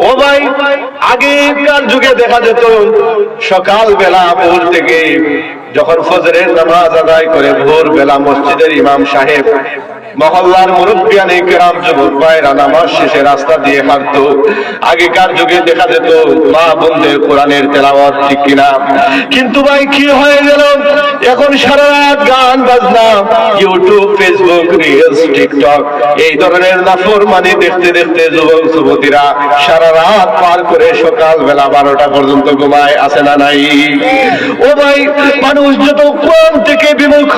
ও ভাই আগেকার যুগে দেখা যেত সকাল বেলা ভোর থেকে যখন ফজরের নামাজ আদায় করে ভোর বেলা মসজিদের ইমাম সাহেব, মহল্লার মুরব্বিয়ানে কেরাম, যুবক ভাইরা নামাজ শেষে রাস্তা দিয়ে হাঁটতো। আগেকার যুগে দেখা যেত, মা বোনদের কোরআনের তেলাওয়াত ঠিক কিনা। কিন্তু ভাই, কি হয়ে গেল? এখন সারা রাত গান বাজনা ইউটিউব ফেসবুক রিলস টিকটক এই ধরনের নাফর মানে দেখতে দেখতে যুবক, যুবতীরা সারা রাত পার করে সকাল বেলা বারোটা পর্যন্ত ঘুমায় আসে না নাই? ও ভাই, মানুষ যত কোরআন থেকে বিমুখ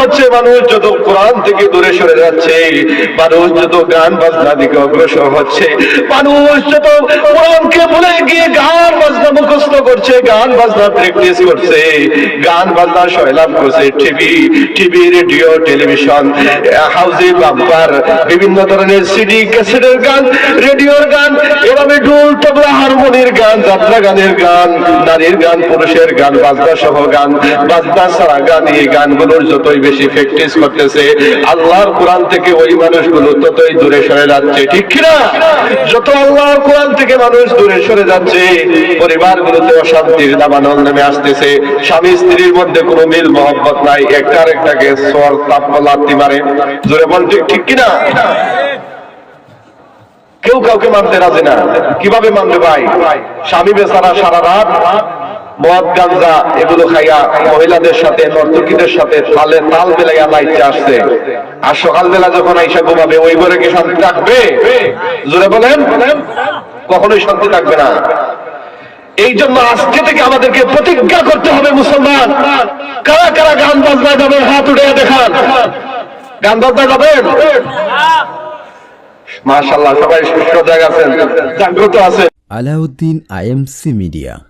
হচ্ছে মানুষ যত কোরআন থেকে দূরে সরে যাচ্ছে, মানুষ যত গান বাজনা দিকে অগ্রসর হচ্ছে, মানুষ যত কোরআনকে ভুলে গিয়ে গান বাজনা মুখস্থ করছে, গান বাজনা প্র্যাকটিস করছে, গান বাজনা সয়লাভ করছে TV TV radio television housie bumper বিভিন্ন ধরনের সিডি ক্যাসেটের গান রেডিওর গান, এভাবে ঢোল, তবলা হারমোনির গান, যাত্রা গানের গান, নারীর গান, পুরুষের গান, বাজনা সহ গান, বাজনা ছাড়া গান, এই গানগুলোর যতই বেশি প্র্যাকটিস করতেছে। আল্লাহর কোরআন থেকে ওই মানুষগুলো ততই দূরে সরে যাচ্ছে, ঠিক কিনা? যত আল্লাহর কোরআন থেকে মানুষ দূরে সরে যাচ্ছে, পরিবারগুলোতে অশান্তির দাবানল নেমে আসতেছে। স্বামী স্ত্রীর মধ্যে কোনো মিল, মহব্বত নাই। একটা আরেকটাকে সর তাপ লাত্তি মারে। জোরে বল ঠিক ঠিক কিনা? কেউ কাউকে মানতে রাজি না। কীভাবে মানবে ভাই? স্বামী বেচারা সারা রাত মদ গাঞ্জা এগুলো খাইয়া মহিলাদের সাথে, নর্তকীদের সাথে তালে তাল বেলাইয়া লাইতে আসছে। আর সকালবেলা যখন আইসা ঘুমাবে, ওই ঘরে কি শান্তি থাকবে? জোরে বলেন। কখনোই শান্তি থাকবে না। এই জন্য আজকে থেকে আমাদেরকে প্রতিজ্ঞা করতে হবে মুসলমান। কারা কারা গান বাজনা যাবেন হাত উঠে দেখান? গান বাজনা যাবেন মাশাল্লাহ সবাই সজাগ আছেন। জাগ্রত আছেন। Alauddin IMC media.